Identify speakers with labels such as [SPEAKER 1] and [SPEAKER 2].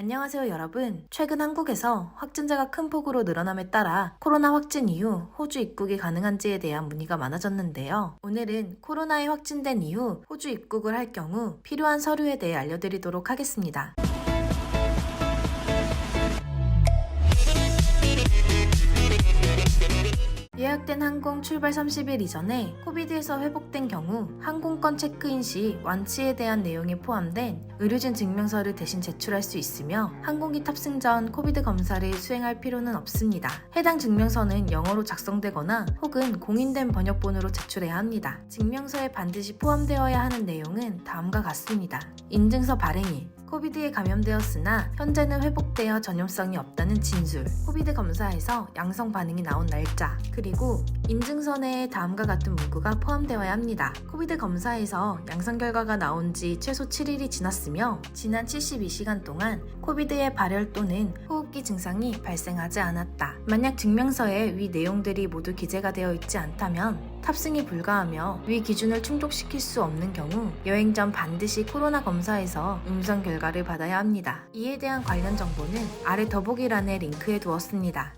[SPEAKER 1] 안녕하세요 여러분. 최근 한국에서 확진자가 큰 폭으로 늘어남에 따라 코로나 확진 이후 호주 입국이 가능한지에 대한 문의가 많아졌는데요. 오늘은 코로나에 확진된 이후 호주 입국을 할 경우 필요한 서류에 대해 알려드리도록 하겠습니다. 예약된 항공 출발 30일 이전에 코비드에서 회복된 경우 항공권 체크인 시 완치에 대한 내용이 포함된 의료진 증명서를 대신 제출할 수 있으며 항공기 탑승 전 코비드 검사를 수행할 필요는 없습니다. 해당 증명서는 영어로 작성되거나 혹은 공인된 번역본으로 제출해야 합니다. 증명서에 반드시 포함되어야 하는 내용은 다음과 같습니다. 인증서 발행일, 코비드에 감염되었으나 현재는 회복되어 전염성이 없다는 진술, 코비드 검사에서 양성 반응이 나온 날짜, 그리고 인증서 내에 다음과 같은 문구가 포함되어야 합니다. 코비드 검사에서 양성 결과가 나온 지 최소 7일이 지났으며 지난 72시간 동안 코비드의 발열 또는 호흡기 증상이 발생하지 않았다. 만약 증명서에 위 내용들이 모두 기재가 되어 있지 않다면 탑승이 불가하며 위 기준을 충족시킬 수 없는 경우 여행 전 반드시 코로나 검사에서 음성 결과 를 받아야 합니다. 이에 대한 관련 정보는 아래 더보기란에 링크해 두었습니다.